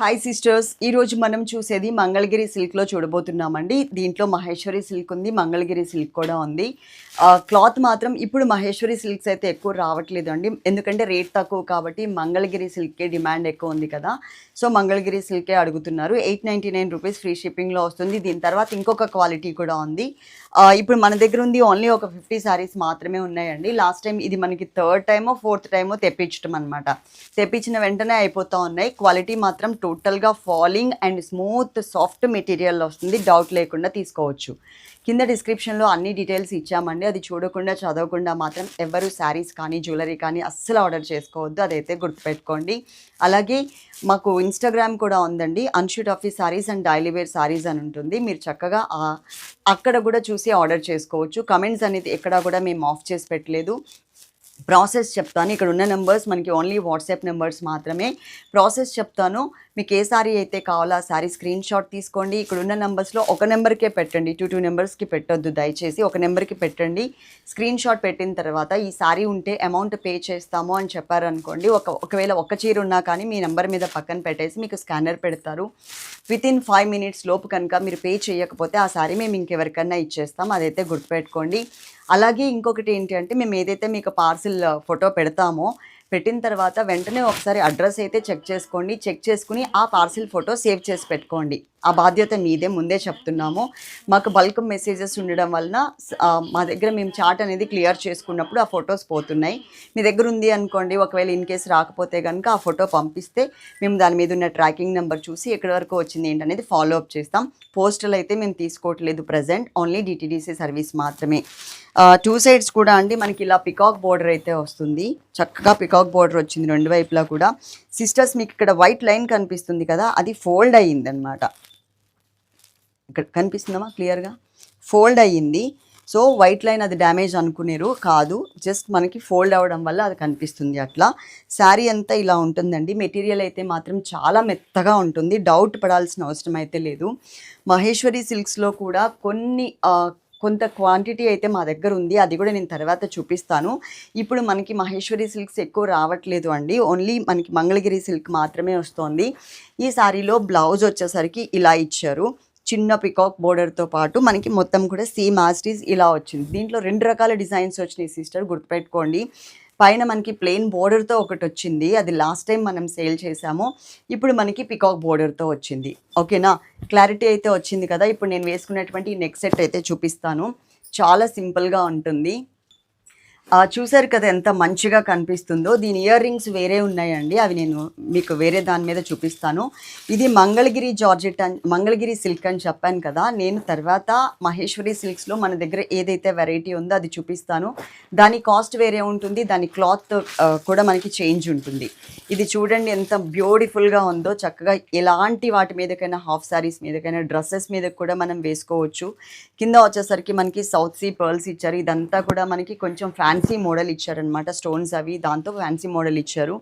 Hi sisters ఈరోజు మనం చూసేది మంగళగిరి సిల్క్లో చూడబోతున్నామండి. దీంట్లో మహేశ్వరి సిల్క్ ఉంది మంగళగిరి సిల్క్ కూడా ఉంది. క్లాత్ మాత్రం ఇప్పుడు మహేశ్వరి సిల్క్స్ అయితే ఎక్కువ రావట్లేదు అండి ఎందుకంటే రేట్ తక్కువ కాబట్టి మంగళగిరి సిల్క్కే డిమాండ్ ఎక్కువ ఉంది కదా. సో మంగళగిరి సిల్కే అడుగుతున్నారు. Eight ninety nine rupees free షిప్పింగ్లో వస్తుంది. దీని తర్వాత ఇంకొక క్వాలిటీ కూడా ఉంది. ఇప్పుడు మన దగ్గర ఉంది ఓన్లీ ఒక ఫిఫ్టీ శారీస్ మాత్రమే ఉన్నాయండి. లాస్ట్ టైం ఇది మనకి థర్డ్ టైమో ఫోర్త్ టైమో తెప్పించడం అనమాట తెప్పించిన వెంటనే అయిపోతూ ఉన్నాయి. క్వాలిటీ మాత్రం టూ టోటల్గా falling and smooth soft material వస్తుంది. డౌట్ లేకుండా తీసుకోవచ్చు. కింద డిస్క్రిప్షన్లో అన్ని డీటెయిల్స్ ఇచ్చామండి. అది చూడకుండా చదవకుండా మాత్రం ఎవరు శారీస్ కానీ జ్యువెలరీ కానీ అస్సలు ఆర్డర్ చేసుకోవద్దు. అదైతే గుర్తుపెట్టుకోండి. అలాగే మాకు ఇన్స్టాగ్రామ్ కూడా ఉందండి. అన్షూట్ office saris and daily wear saris అని ఉంటుంది. మీరు చక్కగా అక్కడ కూడా చూసి ఆర్డర్ చేసుకోవచ్చు. కమెంట్స్ అనేది ఎక్కడా కూడా మేము ఆఫ్ చేసి పెట్టలేదు. ప్రాసెస్ చెప్తాను. ఇక్కడ ఉన్న నెంబర్స్ మనకి ఓన్లీ వాట్సాప్ నెంబర్స్ మాత్రమే. ప్రాసెస్ చెప్తాను. మీకు ఏ సారీ అయితే కావాలో ఆ సారీ స్క్రీన్ షాట్ తీసుకోండి. ఇక్కడ ఉన్న నెంబర్స్లో ఒక నెంబర్కే పెట్టండి. టూ టూ నెంబర్స్కి పెట్టొద్దు దయచేసి. ఒక నెంబర్కి పెట్టండి. స్క్రీన్ షాట్ పెట్టిన తర్వాత ఈ సారీ ఉంటే అమౌంట్ పే చేస్తాము అని చెప్పారనుకోండి. ఒక ఒకవేళ ఒక చీర ఉన్నా కానీ మీ నెంబర్ మీద పక్కన పెట్టేసి మీకు స్కానర్ పెడతారు. విత్ ఇన్ ఫైవ్ మినిట్స్ లోపు కనుక మీరు పే చేయకపోతే ఆ సారీ మేము ఇంకెవరికన్నా ఇచ్చేస్తాం. అదైతే గుర్తుపెట్టుకోండి. అలాగే ఇంకొకటి ఏంటి అంటే మేము ఏదైతే మీకు పార్సిల్ ఫోటో పెడతామో పెట్టిన తర్వాత వెంటనే ఒకసారి అడ్రస్ అయితే చెక్ చేసుకోండి. చెక్ చేసుకుని ఆ పార్సిల్ ఫోటో సేవ్ చేసి పెట్టుకోండి. ఆ బాధ్యత మీదే ముందే చెప్తున్నాము. మాకు బల్క్ మెసేజెస్ ఉండడం వలన మా దగ్గర మేము చాట్ అనేది క్లియర్ చేసుకున్నప్పుడు ఆ ఫొటోస్ పోతున్నాయి. మీ దగ్గర ఉంది అనుకోండి ఒకవేళ ఇన్ కేసు రాకపోతే కనుక ఆ ఫోటో పంపిస్తే మేము దాని మీద ఉన్న ట్రాకింగ్ నెంబర్ చూసి ఎక్కడి వరకు వచ్చింది ఏంటనేది ఫాలో అప్ చేస్తాం. పోస్టల్ అయితే మేము తీసుకోవట్లేదు ప్రజెంట్ ఓన్లీ డిటీడీసీ సర్వీస్ మాత్రమే. టూ సైడ్స్ కూడా అండి మనకి ఇలా పికాక్ బోర్డర్ అయితే వస్తుంది. చక్కగా పికాక్ బోర్డర్ వచ్చింది రెండు వైపులా కూడా. సిస్టర్స్ మీకు ఇక్కడ వైట్ లైన్ కనిపిస్తుంది కదా అది ఫోల్డ్ అయ్యిందనమాట ఇక్కడ కనిపిస్తుందమ్మా క్లియర్గా ఫోల్డ్ అయ్యింది. సో వైట్ లైన్ అది డ్యామేజ్ అనుకునేరు కాదు. జస్ట్ మనకి ఫోల్డ్ అవ్వడం వల్ల అది కనిపిస్తుంది అట్లా. శారీ అంతా ఇలా ఉంటుందండి. మెటీరియల్ అయితే మాత్రం చాలా మెత్తగా ఉంటుంది. డౌట్ పడాల్సిన అవసరం అయితే లేదు. మహేశ్వరి సిల్క్స్లో కూడా కొన్ని కొంత క్వాంటిటీ అయితే మా దగ్గర ఉంది. అది కూడా నేను తర్వాత చూపిస్తాను. ఇప్పుడు మనకి మహేశ్వరి సిల్క్స్ ఎక్కువ రావట్లేదు అండి. ఓన్లీ మనకి మంగళగిరి సిల్క్ మాత్రమే వస్తోంది. ఈ శారీలో బ్లౌజ్ వచ్చేసరికి ఇలా ఇచ్చారు. చిన్న పికాక్ బోర్డర్తో పాటు మనకి మొత్తం కూడా సేమ్ ఆస్టీస్ ఇలా వచ్చింది. దీంట్లో రెండు రకాల డిజైన్స్ వచ్చినాయి సిస్టర్ గుర్తుపెట్టుకోండి. పైన మనకి ప్లెయిన్ బోర్డర్తో ఒకటి వచ్చింది. అది లాస్ట్ టైం మనం సేల్ చేసాము ఇప్పుడు మనకి పికాక్ బోర్డర్తో వచ్చింది. ఓకేనా? క్లారిటీ అయితే వచ్చింది కదా? ఇప్పుడు నేను వేసుకున్నటువంటి నెక్ సెట్ అయితే చూపిస్తాను. చాలా సింపుల్గా ఉంటుంది. చూసారు కదా ఎంత మంచిగా కనిపిస్తుందో. దీని ఇయర్ రింగ్స్ వేరే ఉన్నాయండి. అవి నేను మీకు వేరే దాని మీద చూపిస్తాను. ఇది మంగళగిరి జార్జెట్ అని మంగళగిరి సిల్క్ అని చెప్పాను కదా. నేను తర్వాత మహేశ్వరి సిల్క్స్లో మన దగ్గర ఏదైతే వెరైటీ ఉందో అది చూపిస్తాను. దాని కాస్ట్ వేరే ఉంటుంది. దాని క్లాత్ కూడా మనకి చేంజ్ ఉంటుంది. ఇది చూడండి ఎంత బ్యూటిఫుల్గా ఉందో. చక్కగా ఎలాంటి వాటి మీదకైనా హాఫ్ శారీస్ మీదకైనా డ్రెస్సెస్ మీద కూడా మనం వేసుకోవచ్చు. కింద వచ్చేసరికి మనకి సౌత్ సీ పర్ల్స్ ఇచ్చారు. ఇదంతా కూడా మనకి కొంచెం ఫ్యాన్ ఫ్యాన్సీ మోడల్ ఇచ్చారనమాట స్టోన్స్ అవి. దాంతో ఫ్యాన్సీ మోడల్ ఇచ్చారు.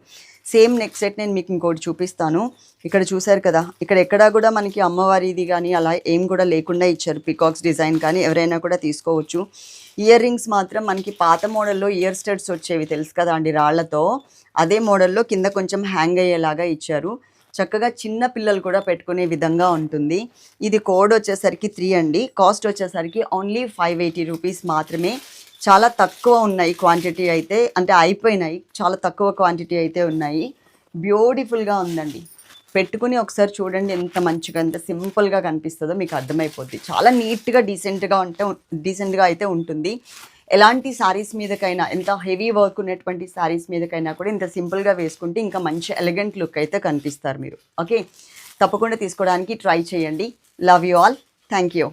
సేమ్ నెక్ సెట్ నేను మీకు ఇంకోటి చూపిస్తాను. ఇక్కడ చూసారు కదా ఇక్కడ ఎక్కడా కూడా మనకి అమ్మవారిది కానీ అలా ఏం కూడా లేకుండా ఇచ్చారు. పికాక్స్ డిజైన్ కానీ ఎవరైనా కూడా తీసుకోవచ్చు. ఇయర్ రింగ్స్ మాత్రం మనకి పాత మోడల్లో ఇయర్ స్టడ్స్ వచ్చేవి తెలుసు కదా అండి రాళ్ళతో. అదే మోడల్లో కింద కొంచెం హ్యాంగ్ అయ్యేలాగా ఇచ్చారు. చక్కగా చిన్న పిల్లలు కూడా పెట్టుకునే విధంగా ఉంటుంది. ఇది కోడ్ వచ్చేసరికి త్రీ అండి. కాస్ట్ వచ్చేసరికి ఓన్లీ ఫైవ్ ఎయిటీ రూపీస్ మాత్రమే. చాలా తక్కువ ఉన్నాయి క్వాంటిటీ అయితే అంటే అయిపోయినాయి. చాలా తక్కువ క్వాంటిటీ అయితే ఉన్నాయి. బ్యూటిఫుల్గా ఉందండి. పెట్టుకుని ఒకసారి చూడండి ఎంత మంచిగా ఎంత సింపుల్గా కనిపిస్తుందో మీకు అర్థమైపోద్ది. చాలా నీట్గా డీసెంట్గా ఉంటే డీసెంట్గా అయితే ఉంటుంది. ఎలాంటి శారీస్ మీదకైనా ఎంత హెవీ వర్క్ ఉన్నటువంటి శారీస్ మీదకైనా కూడా ఇంత సింపుల్గా వేసుకుంటే ఇంకా మంచి ఎలిగెంట్ లుక్ అయితే కనిపిస్తారు మీరు. ఓకే తప్పకుండా తీసుకోవడానికి ట్రై చేయండి. Love you all thank you